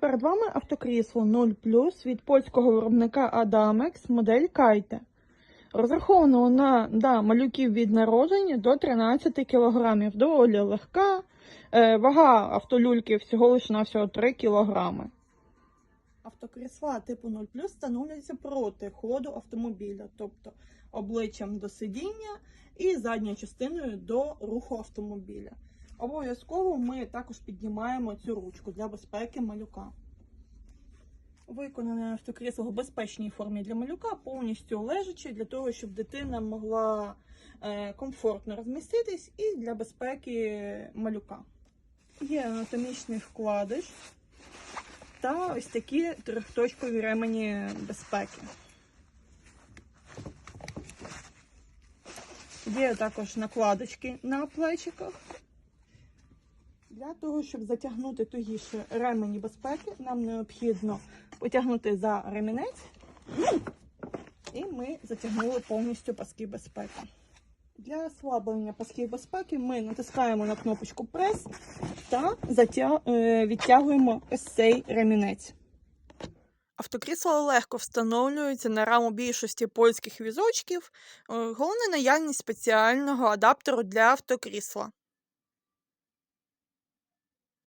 Перед вами автокрісло 0 від польського виробника Adamex модель Кайте. Розраховано на да, малюків від народження до 13 кг. Доволі легка. Е, вага автолюльки всього лише на всього 3 кг. Автокрісла типу 0 встановлюються проти ходу автомобіля, тобто обличчям до сидіння і задньою частиною до руху автомобіля. Обов'язково ми також піднімаємо цю ручку для безпеки малюка. Виконане автокрісло в безпечній формі для малюка, повністю лежачи, для того, щоб дитина могла е, комфортно розміститись і для безпеки малюка. Є анатомічний вкладиш та ось такі трьохточкові ремені безпеки. Є також накладочки на плечиках. Для того, щоб затягнути тугіше ремені безпеки, нам необхідно потягнути за ремінець, і ми затягнули повністю паски безпеки. Для ослаблення пасків безпеки ми натискаємо на кнопочку прес та е, відтягуємо ось цей ремінець. Автокрісло легко встановлюється на раму більшості польських візочків. Е, Головне наявність спеціального адаптеру для автокрісла.